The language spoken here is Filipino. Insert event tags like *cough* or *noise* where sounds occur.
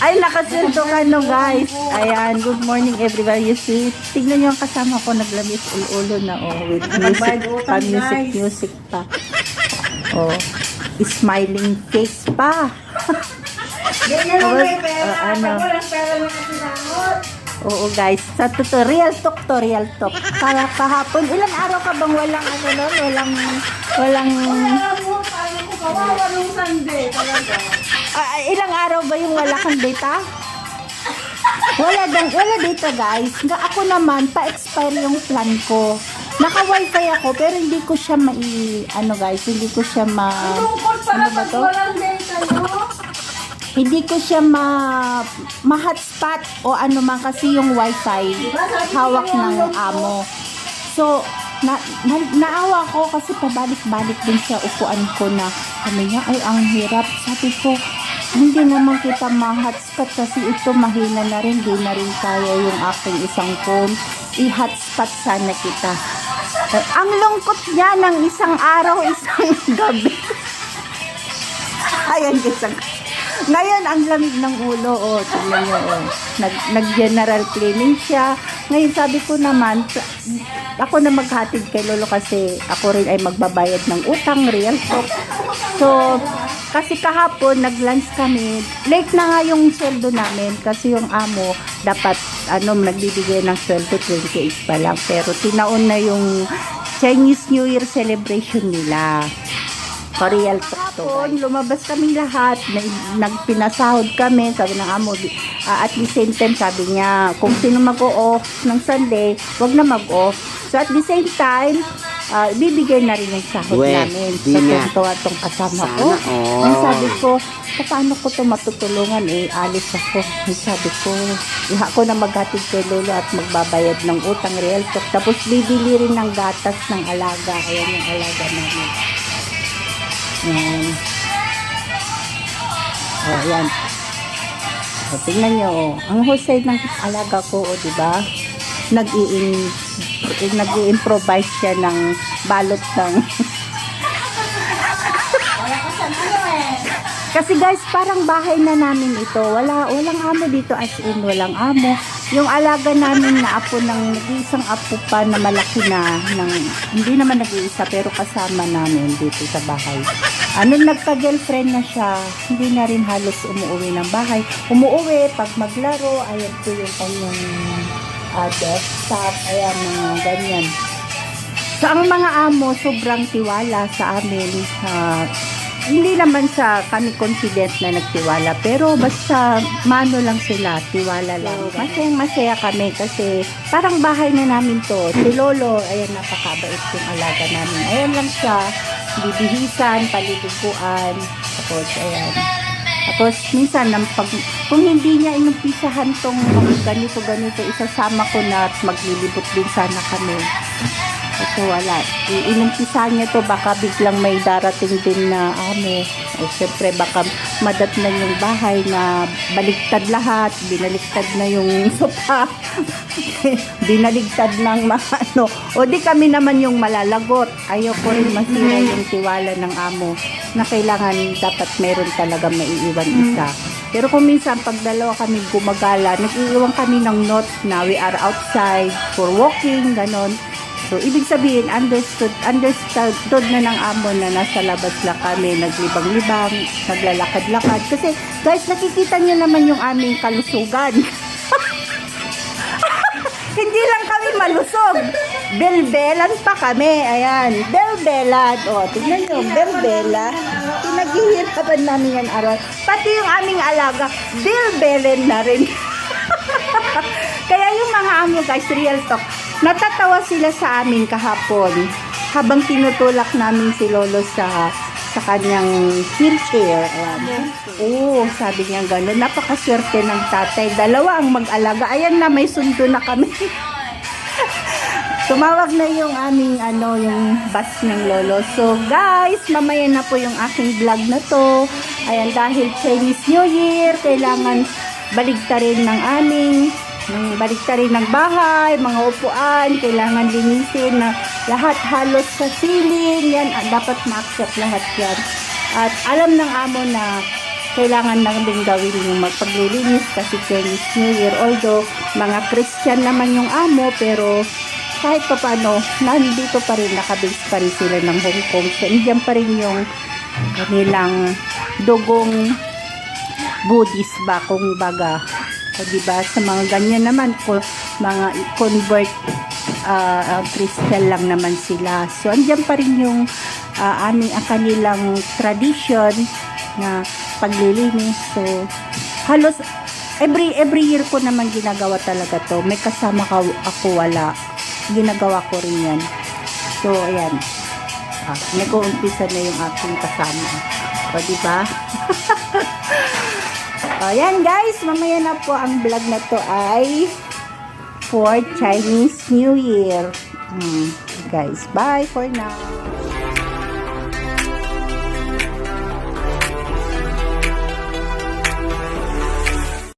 Ay, nakasildo ka no, guys. Ayan, good morning everybody. You see, tignan nyo ang kasama ko, naglamis ulo na, oh, with music pa, music, music pa. Oh, smiling face pa. Ganyan lang may pera. ah, ano? Pag walang pera na kasinangot. Oo, guys. Sa totoo, real talk to, real talk. Kaya kahapon, ilang araw ka bang walang ano nun? Walang, walang, Alam mo, paano ko kawawa nung Sunday talaga. Ah, ilang araw ba yung wala kang data? Wala dang, wala data guys. Nga ako naman, pa-expire yung plan ko. Naka-wifi ako, pero hindi ko siya mai, ano guys, hindi ko siya ma, ano ba to? Hindi ko siya ma, ma-hotspot o ano man kasi yung wifi hawak ng amo. So, na, na, naawa ko kasi pabalik-balik din sa upuan ko na kami niya, ay ang hirap. Sabi ko, hindi naman kita ma-hotspot kasi ito mahina na rin, di na rin kaya yung aking isang phone. I-hotspot sana kita. Ang lungkot niya ng isang araw, *laughs* isang gabi. Ayan, isang ngayon, ang lamig ng ulo, oh, tingnan nyo, oh. Nag, nag-general cleaning siya. Ngayon, sabi ko naman, ako na maghatid kay Lolo kasi ako rin ay magbabayad ng utang, real talk. So, kasi kahapon, nag-lunch kami. Late na nga yung sweldo namin kasi yung amo, dapat, ano, nagbibigay ng sweldo 28 pa lang. Pero, tinaon na yung Chinese New Year celebration nila. Koreal talk to. lumabas kami lahat, na, nagpinasahod kami, sabi ng amo, ah, at the same time sabi niya, kung sino mag-off ng Sunday, wag na mag-off. So at the same time, ah, bibigay na rin yung sahod We, namin. So nga. tuntua tong kasama Sana ko. all. Ang sabi ko, paano ko to matutulungan eh, alis ako. Ang sabi ko, iha ko na maghatid kay Lolo at magbabayad ng utang real talk. Tapos bibili rin ng gatas ng alaga. Ayan yung alaga namin. Ayan. Oh, yan. O, tingnan nyo, oh. Ang husay ng alaga ko, o, di nag-i-improvise siya ng balot ng... *laughs* Kasi guys, parang bahay na namin ito. Wala, walang amo dito as in, walang amo. Yung alaga namin na apo ng nag-iisang apo pa na malaki na, ng, hindi naman nag-iisa pero kasama namin dito sa bahay. Ano nagka-girlfriend na siya, hindi na rin halos umuwi ng bahay. Umuwi pag maglaro, ayan po yung kanyang uh, desktop, ayan mga ganyan. So, ang mga amo, sobrang tiwala sa amin. Ah, hindi naman sa kami confident na nagtiwala, pero basta mano lang sila, tiwala lang. Masayang masaya kami kasi parang bahay na namin to. Si Lolo, ayan, napakabait yung alaga namin. Ayan lang siya, bibihisan, paliliguan, tapos ayan. Tapos minsan nang pag, kung hindi niya inumpisahan tong ganito ganito isasama ko na at maglilibot din sana kami. Kasi wala. I- Inumpisahan niya to baka biglang may darating din na amo. O syempre baka madatnan yung bahay na baliktad lahat. Binaliktad na yung *laughs* sopa. Binaligtad ng mga ano. O di kami naman yung malalagot. Ayoko rin masira yung tiwala ng amo na kailangan dapat meron talaga maiiwan isa. Pero kung minsan pag dalawa kami gumagala, nag-iiwan kami ng note na we are outside for walking, ganon. So, ibig sabihin, understood, understood na ng amo na nasa labas lang kami, naglibang-libang, naglalakad-lakad. Kasi, guys, nakikita niyo naman yung aming kalusugan. *laughs* Hindi lang kami malusog. Belbelan pa kami. Ayan. Belbelan. O, tignan nyo. Belbela. Pinaghihirapan namin yan araw. Pati yung aming alaga, belbelen na rin. *laughs* Kaya yung mga amo guys, real talk, natatawa sila sa amin kahapon habang tinutulak namin si Lolo sa sa kanyang wheelchair. Ayan. Oo, sabi niya gano'n. Napakaswerte ng tatay. Dalawa ang mag-alaga. Ayan na, may sundo na kami. *laughs* Tumawag na yung aming ano, yung bus ng lolo. So guys, mamaya na po yung aking vlog na to. Ayan, dahil Chinese New Year, kailangan baligtarin ng aming ng baligtarin ng bahay, mga upuan, kailangan linisin na lahat halos sa ceiling, yan, ah, dapat ma-accept lahat yan. At alam ng amo na kailangan lang din gawin yung magpaglilinis kasi Chinese New Year. Although, mga Christian naman yung amo, pero kahit pa paano, nandito pa rin, nakabase pa rin sila ng Hong Kong. So, indiyan pa rin yung kanilang dugong Buddhist ba, kung baga. O, diba? Sa mga ganyan naman, ko, mga convert ah, Christian lang naman sila. So, andyan pa rin yung ah, aming ang kanilang tradition na paglilinis. So, halos every every year ko naman ginagawa talaga to. May kasama ka, ako wala. Ginagawa ko rin yan. So, ayan. Ah, nag-uumpisa na yung aking kasama. O, *laughs* di ba? Ayan guys, mamaya na po ang vlog na to ay for Chinese New Year. Hmm, guys, bye for now.